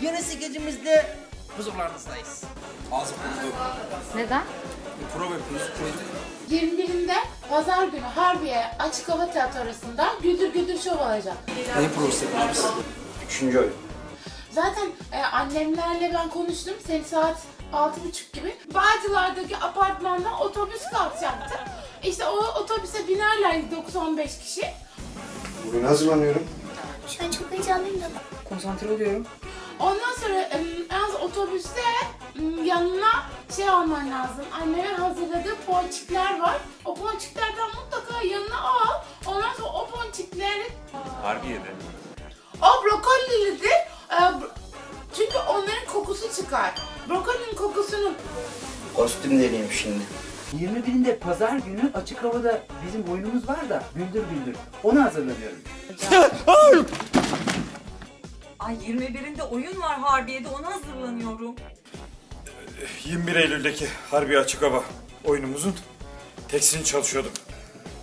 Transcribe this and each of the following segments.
Yeni skecimizde huzurlarınızdayız. Ağzı kurudu. Neden? Prova yapıyoruz, kuruduk. 21'inde pazar günü Harbiye Açık Hava Tiyatrosu'nda Güldür Güldür Şov olacak. Ne provası yapıyoruz biz? Üçüncü oyun. Zaten e, annemlerle ben konuştum. Seni saat altı buçuk gibi Bağcılar'daki apartmandan otobüs kalkacaktı. İşte o otobüse binerler 95 kişi. Bugün hazırlanıyorum. Ben çok heyecanlıyım da. Konsantre oluyorum. Ondan sonra em, yalnız otobüste yanına şey alman lazım. Annemin hazırladığı ponçikler var. O ponçiklerden mutlaka yanına al. Ondan sonra o ponçikleri Harbiye'de. o brokoli'lidir. Ee, çünkü onların kokusu çıkar. Brokolinin kokusunu Kostüm deneyeyim şimdi. 21'inde pazar günü açık havada bizim oyunumuz var da güldür güldür. Onu hazırlanıyorum. Ay 21'inde oyun var Harbiye'de ona hazırlanıyorum. 21 Eylül'deki Harbi Açık Hava oyunumuzun tekstilini çalışıyordum.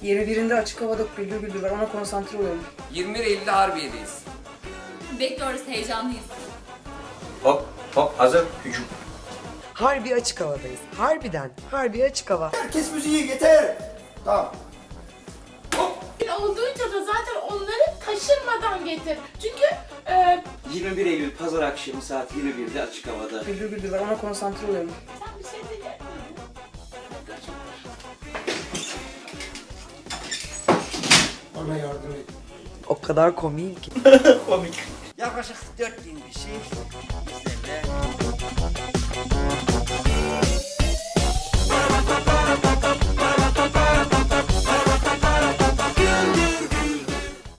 21'inde açık havada güldür güldür var ona konsantre oluyorum. 21 Eylül'de Harbiye'deyiz. Bekliyoruz, heyecanlıyız. Hop hop hazır hücum. Harbi açık havadayız. Harbiden. Harbi açık hava. Herkes müziği yeter. Tamam. olduğunca da zaten onları taşırmadan getir. Çünkü e, 21 Eylül pazar akşamı saat 21'de açık havada. Güldür güldür ona konsantre oluyorum. sen bir şey diyecek Bana yardım et. O kadar komik ki. Yaklaşık 4000 kişi